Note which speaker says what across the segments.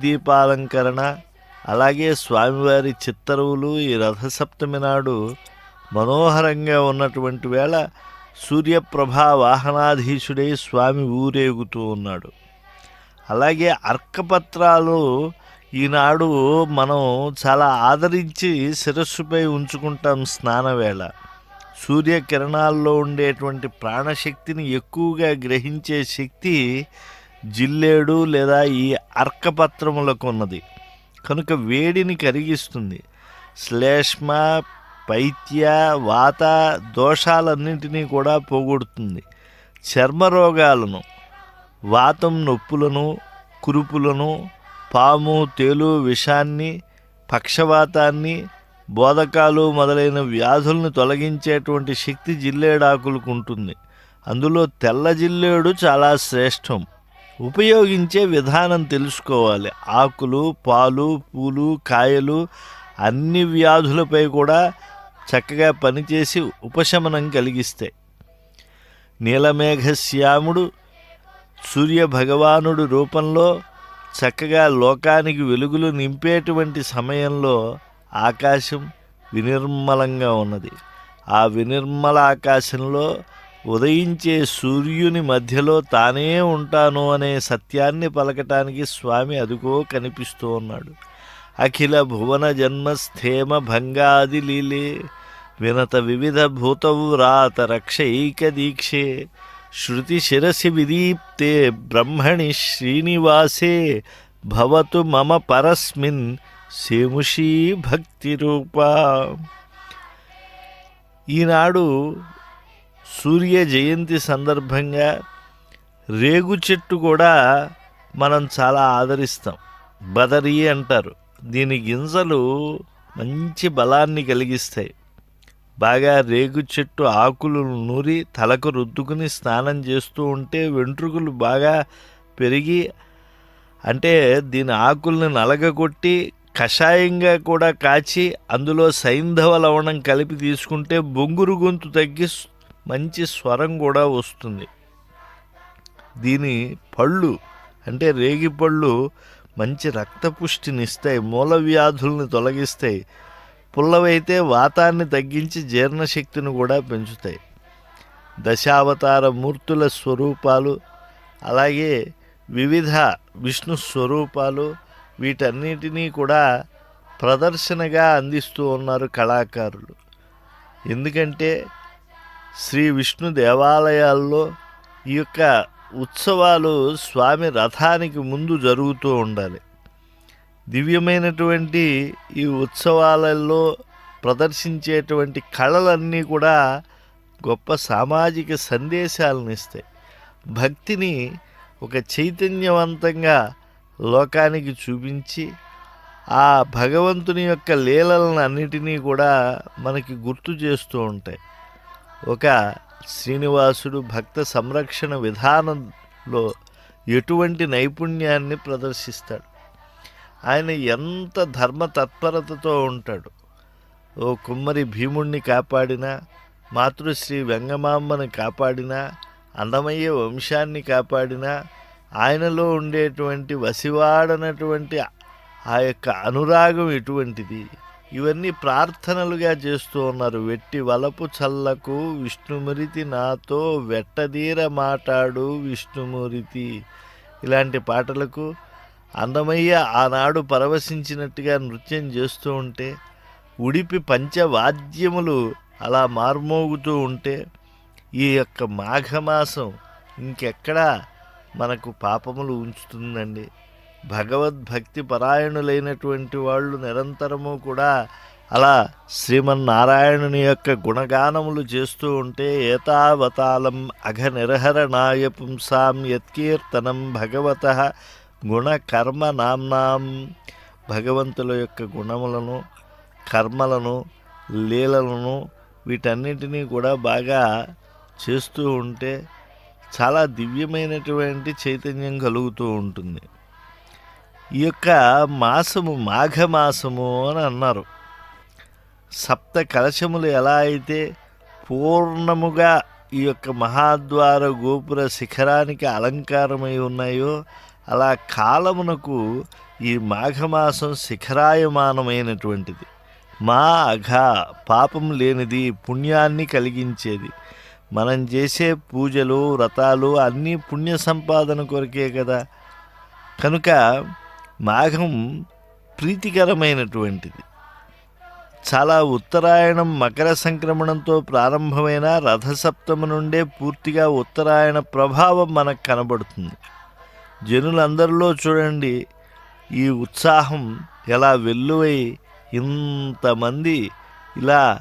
Speaker 1: దీపాలంకరణ అలాగే స్వామివారి చిత్తరువులు ఈ రథసప్తమి నాడు మనోహరంగా ఉన్నటువంటి వేళ సూర్యప్రభా వాహనాధీశుడై స్వామి ఊరేగుతూ ఉన్నాడు. అలాగే అర్కపత్రాలు ఈనాడు మనం చాలా ఆదరించి శిరస్సుపై ఉంచుకుంటాం స్నానవేళ. సూర్యకిరణాల్లో ఉండేటువంటి ప్రాణశక్తిని ఎక్కువగా గ్రహించే శక్తి జిల్లేడు లేదా ఈ అర్కపత్రములకు ఉన్నది కనుక వేడిని కరిగిస్తుంది. శ్లేష్మ పైత్య వాత దోషాలన్నింటినీ కూడా పోగొడుతుంది. చర్మ రోగాలను వాతం నొప్పులను కురుపులను పాము తేలు విషాన్ని పక్షవాతాన్ని బోధకాలు మొదలైన వ్యాధులను తొలగించేటువంటి శక్తి జిల్లేడాకులకు ఉంటుంది. అందులో తెల్ల జిల్లేడు చాలా శ్రేష్టం. ఉపయోగించే విధానం తెలుసుకోవాలి. ఆకులు పాలు పూలు కాయలు అన్ని వ్యాధులపై కూడా చక్కగా పనిచేసి ఉపశమనం కలిగిస్తాయి నీలమేఘశ్యాముడు సూర్య భగవానుడు రూపంలో చక్కగా లోకానికి వెలుగులు నింపేటువంటి సమయంలో ఆకాశం వినిర్మలంగా ఉన్నది. ఆ వినిర్మల ఆకాశంలో ఉదయించే సూర్యుని మధ్యలో తానే ఉంటాను అనే సత్యాన్ని పలకటానికి స్వామి అదుకో కనిపిస్తూ ఉన్నాడు. అఖిల భువన జన్మ స్థేమ భంగాది లీలే వినత వివిధ భూతవ్రాత రక్షైక దీక్షే శృతి శిరసి విదీప్తే బ్రహ్మణి శ్రీనివాసే భవతు మమ పరస్మిన్ సేముషీ భక్తిరూపా. ఈనాడు సూర్య జయంతి సందర్భంగా రేగు చెట్టు కూడా మనం చాలా ఆదరిస్తాం. బదరి అంటారు. దీని గింజలు మంచి బలాన్ని కలిగిస్తాయి. బాగా రేగు చెట్టు ఆకులు నూరి తలకు రుద్దుకుని స్నానం చేస్తూ ఉంటే వెంట్రుకలు బాగా పెరిగి అంటే దీని ఆకుల్ని నలగగొట్టి కషాయంగా కూడా కాచి అందులో సైంధవ లవణం కలిపి తీసుకుంటే బొంగురు గొంతు తగ్గి మంచి స్వరం కూడా వస్తుంది. దీని పళ్ళు అంటే రేగి పళ్ళు మంచి రక్తపుష్టినిస్తాయి మూల వ్యాధుల్ని తొలగిస్తాయి పుల్లవైతే వాతాన్ని తగ్గించి జీర్ణశక్తిని కూడా పెంచుతాయి. దశావతార మూర్తుల స్వరూపాలు అలాగే వివిధ విష్ణు స్వరూపాలు వీటన్నిటినీ కూడా ప్రదర్శనగా అందిస్తూ ఉన్నారు కళాకారులు. ఎందుకంటే శ్రీ విష్ణు దేవాలయాల్లో ఈ యొక్క ఉత్సవాలు స్వామి రథానికి ముందు జరుగుతూ ఉండాలి. దివ్యమైనటువంటి ఈ ఉత్సవాలలో ప్రదర్శించేటువంటి కళలన్నీ కూడా గొప్ప సామాజిక సందేశాలను ఇస్తాయి. భక్తిని ఒక చైతన్యవంతంగా లోకానికి చూపించి ఆ భగవంతుని యొక్క లీలలను అన్నిటినీ కూడా మనకి గుర్తు చేస్తూ ఉంటాయి. ఒక శ్రీనివాసుడు భక్త సంరక్షణ విధానంలో ఎటువంటి నైపుణ్యాన్ని ప్రదర్శిస్తాడు? ఆయన ఎంత ధర్మ తత్పరతతో ఉంటాడు? ఓ కుమ్మరి భీముణ్ణి కాపాడినా మాతృశ్రీ వెంగమాంబని కాపాడినా అన్నమయ్య వంశాన్ని కాపాడినా ఆయనలో ఉండేటువంటి వసివాడనటువంటి ఆ యొక్క అనురాగం ఎటువంటిది? ఇవన్నీ ప్రార్థనలుగా చేస్తూ ఉన్నారు. వెట్టి వలపు చల్లకు విష్ణుమూరితి నాతో వెట్టదీర మాటాడు విష్ణుమూరితి. ఇలాంటి పాటలకు అందమయ్య ఆనాడు పరవశించినట్టుగా నృత్యం చేస్తూ ఉంటే ఉడిపి పంచవాద్యములు అలా మార్మోగుతూ ఉంటే ఈ యొక్క మాఘమాసం ఇంకెక్కడా మనకు పాపములు ఉంచుతుందండి. భగవద్భక్తి పరాయణులైనటువంటి వాళ్ళు నిరంతరము కూడా అలా శ్రీమన్నారాయణుని యొక్క గుణగానములు చేస్తూ ఉంటే ఏతావతాలం అఘ నిరహరణాయ పుంసాం యత్కీర్తనం భగవత గుణకర్మ నామ్నాం. భగవంతుల యొక్క గుణములను కర్మలను లీలలను వీటన్నిటినీ కూడా బాగా చేస్తూ ఉంటే చాలా దివ్యమైనటువంటి చైతన్యం కలుగుతూ ఉంటుంది. ఈ యొక్క మాసము మాఘమాసము అని అన్నారు. సప్త కలశములు ఎలా అయితే పూర్ణముగా ఈ యొక్క మహాద్వార గోపుర శిఖరానికి అలంకారమై ఉన్నాయో అలా కాలమునకు ఈ మాఘమాసం శిఖరాయమానమైనటువంటిది. మా అఘ పాపం లేనిది పుణ్యాన్ని కలిగించేది. మనం చేసే పూజలు వ్రతాలు అన్నీ పుణ్య సంపాదన కొరకే కదా. కనుక మాఘం ప్రీతికరమైనటువంటిది. చాలా ఉత్తరాయణం మకర సంక్రమణంతో ప్రారంభమైన రథసప్తమి నుండే పూర్తిగా ఉత్తరాయణ ప్రభావం మనకు కనబడుతుంది. జనులందరిలో చూడండి ఈ ఉత్సాహం ఎలా వెల్లువై ఇంతమంది ఇలా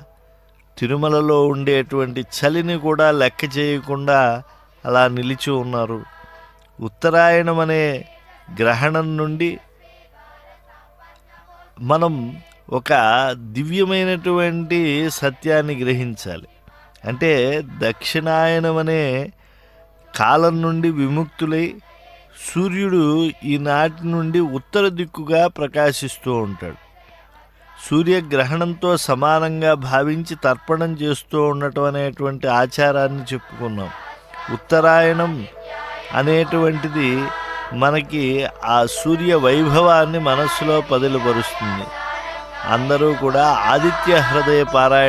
Speaker 1: తిరుమలలో ఉండేటువంటి చలిని కూడా లెక్క చేయకుండా అలా నిలిచి ఉన్నారు. ఉత్తరాయణం అనే గ్రహణం నుండి మనం ఒక దివ్యమైనటువంటి సత్యాన్ని గ్రహించాలి. అంటే దక్షిణాయనం అనే కాలం నుండి విముక్తులై సూర్యుడు ఈనాటి నుండి ఉత్తర దిక్కుగా ప్రకాశిస్తూ ఉంటాడు. సూర్యగ్రహణంతో సమానంగా భావించి తర్పణం చేస్తూ ఉండటం అనేటువంటి ఆచారాన్ని చెప్పుకున్నాం. ఉత్తరాయణం అనేటువంటిది మనకి ఆ సూర్య వైభవాన్ని మనస్సులో పదిలపరుస్తుంది. అందరూ కూడా ఆదిత్య హృదయ పారాయణ